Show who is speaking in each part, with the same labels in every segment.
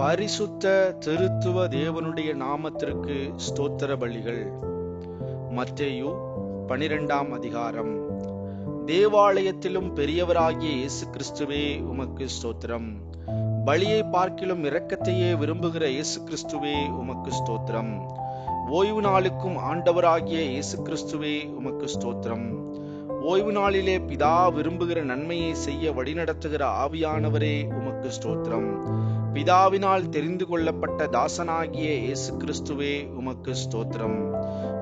Speaker 1: பரிசுத்த திருத்துவ தேவனுடைய நாமத்திற்கு ஸ்தோத்திர பலிகள். மத்தேயு பனிரெண்டாம் அதிகாரம். தேவாலயத்திலும் பெரியவராகிய இயேசு கிறிஸ்துவே உமக்கு ஸ்தோத்திரம். பலியை பார்க்கிலும் இரக்கத்தையே விரும்புகிற இயேசு கிறிஸ்துவே உமக்கு ஸ்தோத்திரம். ஓய்வு நாளுக்கும் ஆண்டவராகிய இயேசு கிறிஸ்துவே உமக்கு ஸ்தோத்திரம். ஓய்வு நாளிலே பிதா விரும்புகிற நன்மையை செய்ய வழிநடத்துகிற ஆவியானவரே உமக்கு ஸ்தோத்திரம். பிதாவினால் தெரிந்து கொள்ளப்பட்ட தாசனாகிய இயேசு கிறிஸ்துவே உமக்கு ஸ்தோத்திரம்.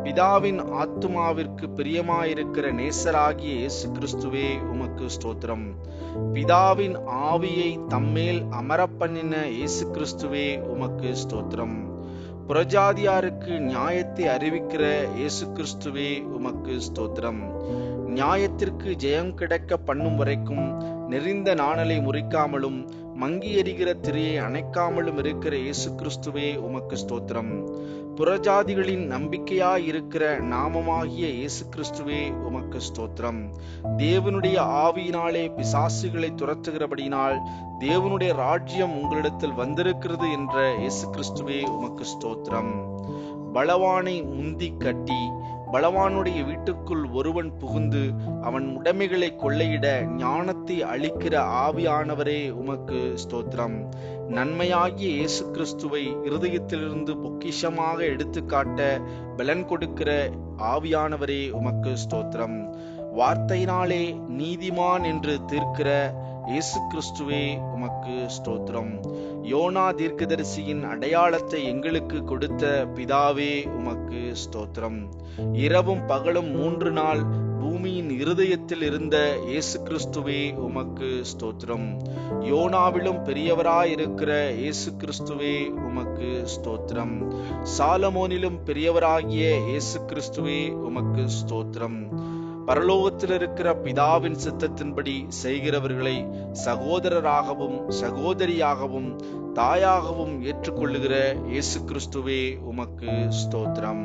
Speaker 1: பிதாவின் ஆத்துமாவிற்கு பிரியமாயிருக்கிற நேசராகிய இயேசு கிறிஸ்துவே உமக்கு ஸ்தோத்திரம். பிதாவின் ஆவியை தம்மேல் அமரப்பண்ணின இயேசு கிறிஸ்துவே உமக்கு ஸ்தோத்திரம். புறஜாதியாருக்கு நியாயத்தை அறிவிக்கிற இயேசு கிறிஸ்துவே உமக்கு ஸ்தோத்திரம். நியாயத்திற்கு ஜெயம் கிடைக்க பண்ணும் வரைக்கும் நெறிந்த நாணலை முறிக்காமலும் மங்கி எறிகிற திரையை அணைக்காமலும் இருக்கிற இயேசு கிறிஸ்துவே உமக்கு ஸ்தோத்திரம். புறஜாதிகளின் நம்பிக்கையாய் இருக்கிற நாமமாகிய இயேசு கிறிஸ்துவே உமக்கு ஸ்தோத்திரம். தேவனுடைய ஆவியினாலே பிசாசுகளை துரத்துகிறபடியினால் தேவனுடைய ராஜ்யம் உங்களிடத்தில் வந்திருக்கிறது என்ற இயேசு கிறிஸ்துவே உமக்கு ஸ்தோத்திரம். பலவானை முந்தி கட்டி பலவானுடைய வீட்டுக்குள் ஒருவன் புகுந்து அவன் உடைமைகளை கொள்ளையிட ஞானத்தை அளிக்கிற ஆவியானவரே உமக்கு ஸ்தோத்திரம். நன்மையாகிய இயேசு கிறிஸ்துவை இருதயத்திலிருந்து பொக்கிஷமாக எடுத்துக்காட்ட பலன் கொடுக்கிற ஆவியானவரே உமக்கு ஸ்தோத்திரம். வார்த்தையினாலே நீதிமான் என்று தீர்க்கிற இயேசு கிறிஸ்துவே உமக்கு ஸ்தோத்திரம். யோனா தீர்க்கதரிசியின் அடையாளத்தை எங்களுக்கு கொடுத்த பிதாவே உமக்கு ஸ்தோத்திரம். இரவும் பகலும் மூன்று நாள் பூமியின் இருதயத்தில் இருந்த இயேசு கிறிஸ்துவே உமக்கு ஸ்தோத்திரம். யோனாவிலும் பெரியவராயிருக்கிற இயேசு கிறிஸ்துவே உமக்கு ஸ்தோத்திரம். சாலமோனிலும் பெரியவராகிய இயேசு கிறிஸ்துவே உமக்கு ஸ்தோத்திரம். பரலோகத்தில் இருக்கிற பிதாவின் சித்தத்தின்படி செய்கிறவர்களை சகோதரராகவும் சகோதரியாகவும் தாயாகவும் ஏற்றுக்கொள்ளுகிற இயேசு கிறிஸ்துவே உமக்கு ஸ்தோத்திரம்.